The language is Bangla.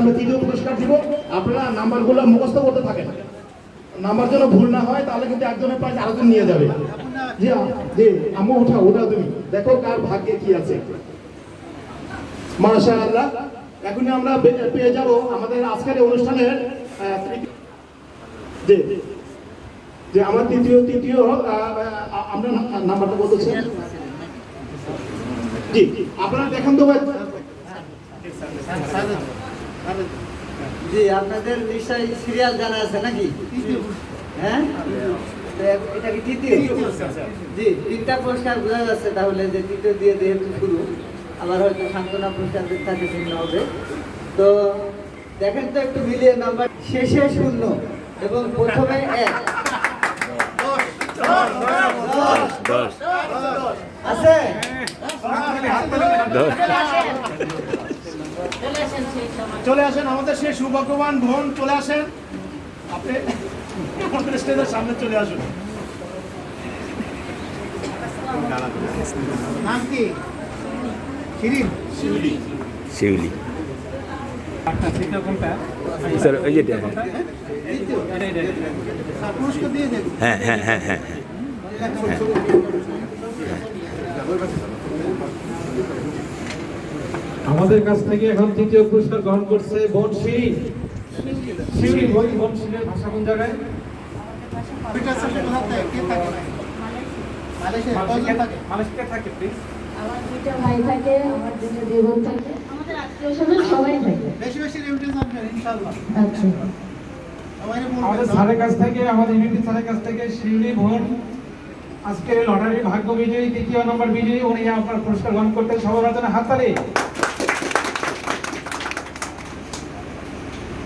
আমরা তৃতীয় পুরস্কার দিব। আপনারা নাম্বারগুলো মুখস্থ করতে থাকেন। নাম্বার যেন ভুল না হয়, তাহলে কিন্তু একজনের প্রাইজ আরেকজন নিয়ে যাবে। জি জি, আম্মু ওঠা ওটা তুমি। দেখো কার ভাগ্যে কি আছে। মাশাআল্লাহ। এখনই আমরা পেয়ে যাব আমাদের আজকের অনুষ্ঠানের জি যে আমার তৃতীয় তৃতীয় আমরা নাম্বারটা বলতেছি জি, আপনারা দেখেন তো ভাই। জি আপনাদের নিশ্চয়ই সিরিয়াল জানা আছে নাকি? হ্যাঁ? এটা কি তৃতীয়? জি তিনটা পুরস্কার বোঝা যাচ্ছে তাহলে যে তৃতীয় দিয়ে যেহেতু শুরু আবার হয়তো সান্ত্বনা পুরস্কার থাকে শূন্য হবে। তো দেখেন তো একটু মিলিয়ে নাম্বার শেষে শূন্য এবং প্রথমে এক। আছে? চলে আসেন আমাদের সেই সৌভাগ্যবান বোন চলে আসেন। আপনি আমাদের স্টেজের সামনে চলে আসুন। নাম কি? শিউলি। স্যার ওই যে দিয়ে দেন। হ্যাঁ হ্যাঁ হ্যাঁ হ্যাঁ হ্যাঁ আমাদের কাছ থেকে এখন তৃতীয় পুরস্কার গ্রহণ করছে বোন শিরিন শিরিন বোন ভাষা কোন জায়গায়? দুইটা সাবজেক্ট কোথা থেকে কে থাকে মালয়েশিয়া কজন থাকে মালয়েশিয়া থাকে প্লিজ আমার দুইটা ভাই থাকে আমার দুইটা দেবর থাকে। আমাদের আত্মীয় স্বজন সবাই থাকে। বেশি বেশি রেমিটেন্স আসবে ইনশাআল্লাহ। আচ্ছা। আমাদের স্যারের কাছ থেকে আমাদের ইউনিটি স্যারের কাছ থেকে শিউলি আজকের লটারি ভাগ্য বিজয়ী তৃতীয় নম্বর বিজয়ী উনি আপনার পুরস্কার গ্রহণ করতে সবার জন্য হাততালি।